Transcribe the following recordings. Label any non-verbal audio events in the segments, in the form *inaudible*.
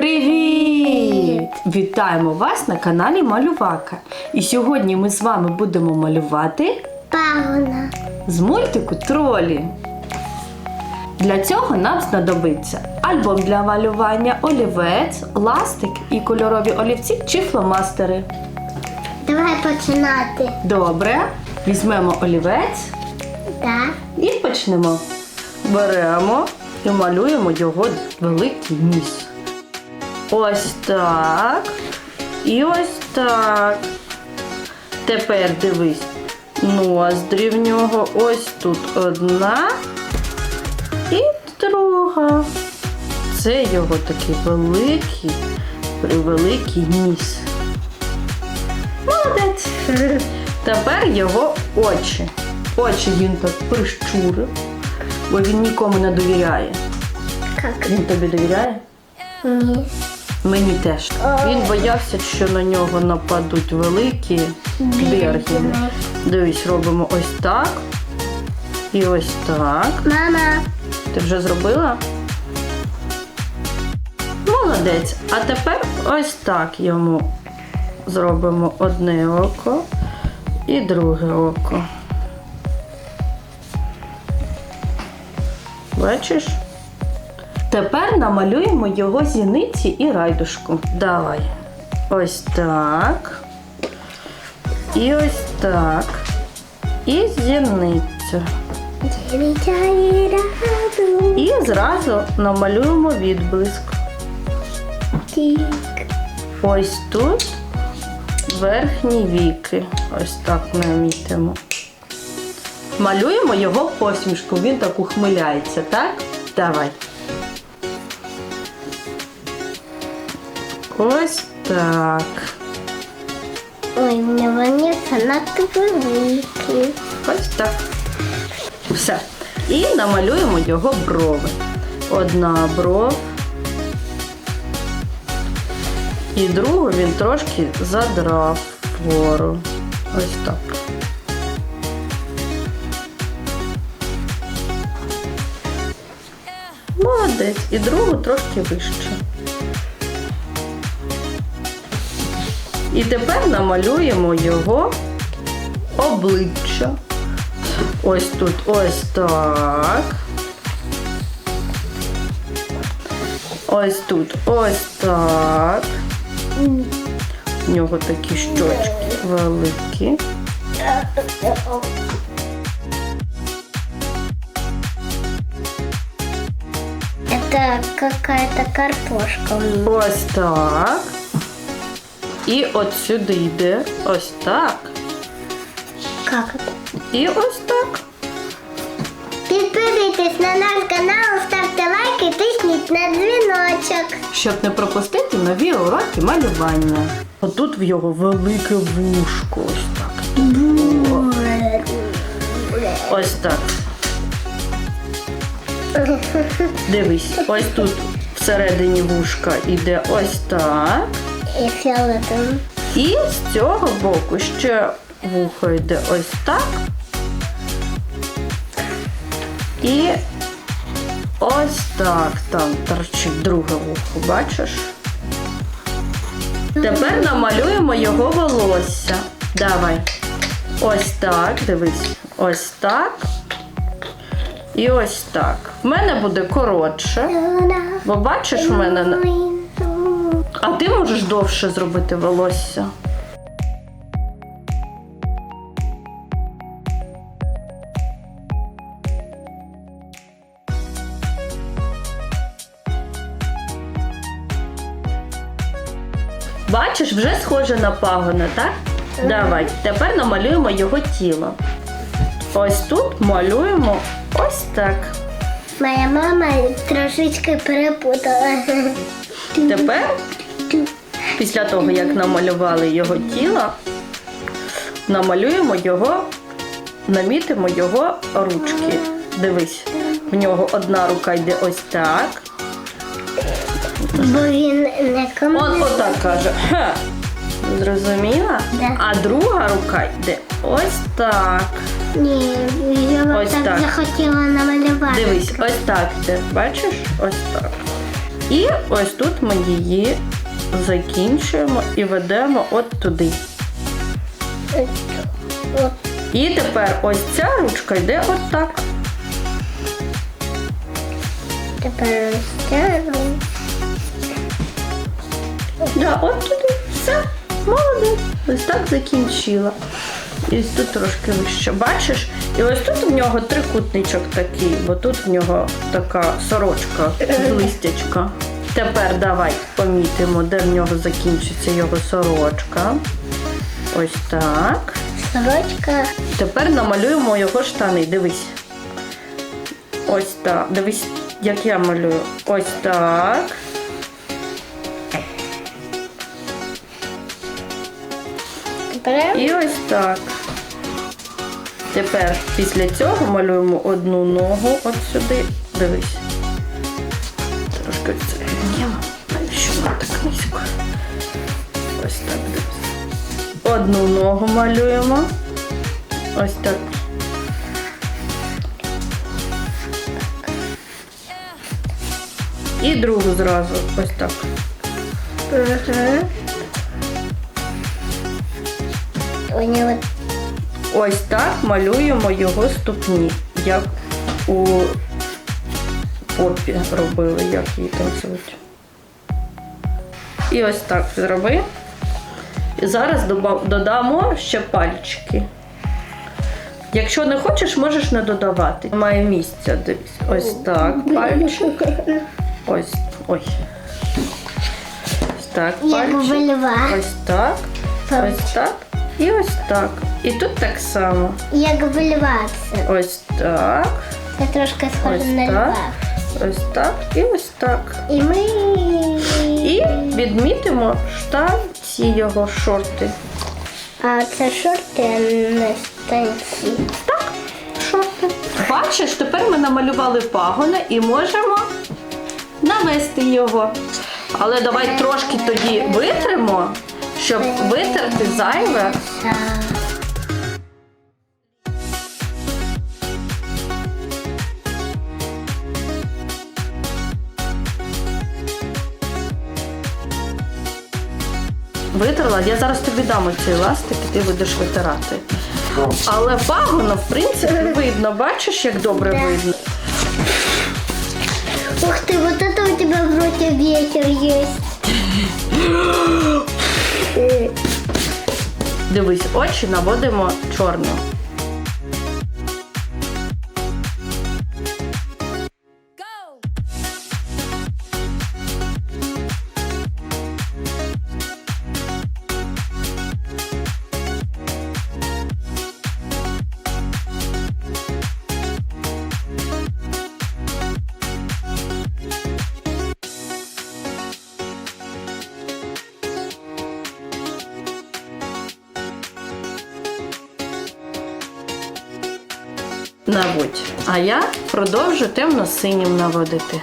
Привіт! Вітаємо вас на каналі Малювака. І сьогодні ми з вами будемо малювати Пауна. з мультику Тролі. Для цього нам знадобиться альбом для малювання, олівець, ластик і кольорові олівці чи фломастери. Давай починати. Добре, візьмемо олівець Так. і почнемо. Беремо і малюємо його великий ніс. Ось так. І ось так. Тепер дивись. Ноздрі в нього ось тут одна і друга. Це його такий великий, превеликий ніс. Молодець. Тепер його очі. Очі він так прищурив, бо він нікому не довіряє. Как? Він тобі довіряє? Ні. Мені теж. Він боявся, що на нього нападуть великі берги. Дивись, робимо ось так. І ось так. Мама. Ти вже зробила? Молодець. А тепер ось так йому зробимо одне око і друге око. Бачиш? Тепер намалюємо його зіниці і райдушку. Давай. Ось так. І ось так. І зіницю. І зразу намалюємо відблиск. Ось тут верхні віки. Ось так намітимо. Малюємо його посмішку. Він так ухмиляється, так? Давай. Ось так. Ой, у нього ніс надто великий. Ось так. Все. І намалюємо його брови. Одна бров. І другу він трошки задрав вгору. Ось так. Молодець. І другу трошки вище. І тепер намалюємо його обличчя. Ось тут ось так. Ось тут ось так. У нього такі щочки великі. Это какая-то картошка. Ось так. І от сюди йде ось так. Как это? І ось так. Підписуйтесь на наш канал, ставте лайки, тисніть на дзвіночок. Щоб не пропустити нові уроки малювання. Отут в його велике вушко. Ось так. Ось так. Дивись, ось тут всередині вушка йде ось так. І фіолетовим. І з цього боку ще вухо йде ось так. І ось так там торчить друге вухо, бачиш? Тепер намалюємо його волосся. Давай. Ось так, дивись. Ось так. І ось так. В мене буде коротше. Бо бачиш, в мене. А ти можеш довше зробити волосся. Бачиш, вже схоже на пагона, так? Давай, тепер намалюємо його тіло. Ось тут малюємо ось так. Моя мама трошечки перепутала. Тепер, після того, як намалювали його тіло, намалюємо його, намітимо його ручки. Дивись, в нього одна рука йде ось так. Бо він не Он отак каже. Ха. Зрозуміла? Да. А друга рука йде ось так. Ні, його Ось так, так. захотіла намалювати. Дивись, ось так йде. Бачиш? Ось так. І ось тут ми її закінчуємо і ведемо от туди. І тепер ось ця ручка йде от так. Тепер розтягну. Да, от туди. Все, молодець. Ось так закінчила. І ось тут трошки вище. Бачиш? І ось тут в нього трикутничок такий, бо тут в нього така сорочка з листячка. Тепер давай помітимо, де в нього закінчиться його сорочка. Ось так. Сорочка. Тепер намалюємо його штани. Дивись. Ось так. Дивись, як я малюю. Ось так. Тепер І ось так. Тепер після цього малюємо одну ногу от сюди. Дивись. Трошки Ось так. Одну ногу малюємо. Ось так. І другу зразу. Ось так. Ось так малюємо його ступні, як у попі робили, як її там звуть. І ось так зроби. І зараз додамо ще пальчики. Якщо не хочеш, можеш не додавати. Має місця дивись. Ось так, пальчик. Ось. Ой. Ось так, пальчик. Ось так. Ось так. І ось так. І тут так само. Як це. Ось так. Це трошки схоже на льва. Ось так і ось так. І ми. І відмітимо штанці його шорти. А це шорти, а не станці. Так, шорти. Бачиш, тепер ми намалювали пагони і можемо навести його. Але давай трошки тоді витримо, щоб витерти зайве. Витерла, я зараз тобі дам оцей ластик і ти будеш витирати. Але пагоно, в принципі, видно. Бачиш, як добре Да. видно. Ух ты, вот это у тебя вроде ветер есть. *gasps* Дивись, очі наводимо чорним. Наводь. А я продовжу темно-синім наводити.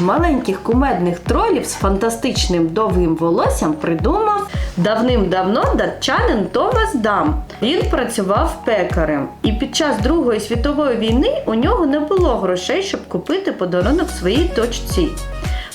Маленьких кумедних тролів з фантастичним довгим волоссям придумав давним-давно датчанин Томас Дам. Він працював пекарем, і під час Другої світової війни у нього не було грошей, щоб купити подарунок своїй дочці.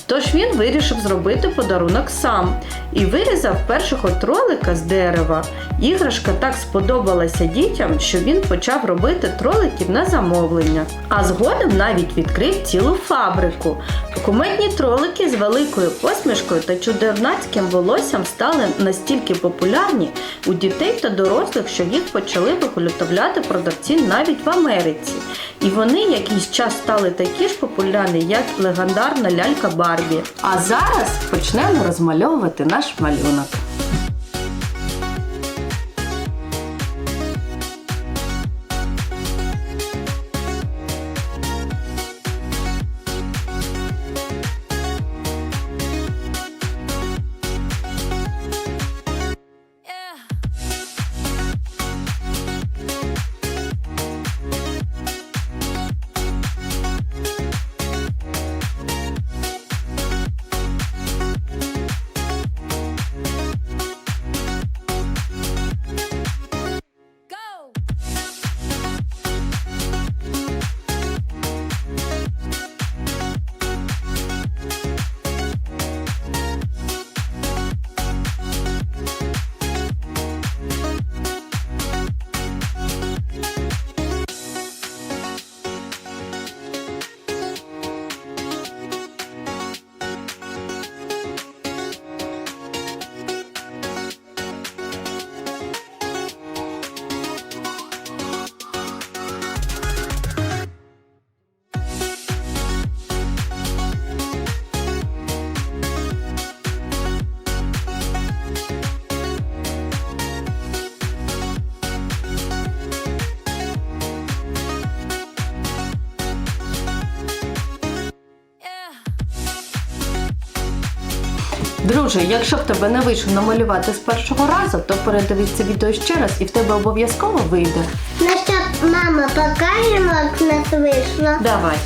Тож він вирішив зробити подарунок сам і вирізав першого тролика з дерева. Іграшка так сподобалася дітям, що він почав робити троликів на замовлення. А згодом навіть відкрив цілу фабрику. Кумедні тролики з великою посмішкою та чудернацьким волоссям стали настільки популярні у дітей та дорослих, що їх почали виготовляти продавці навіть в Америці. І вони якийсь час стали такі ж популярні, як легендарна лялька Барбі. А зараз почнемо розмальовувати наш малюнок. Друже, якщо в тебе не вийшло намалювати з першого разу, то передивись це відео ще раз і в тебе обов'язково вийде. Ну що, мама, покажемо, як в нас вийшло. Давай.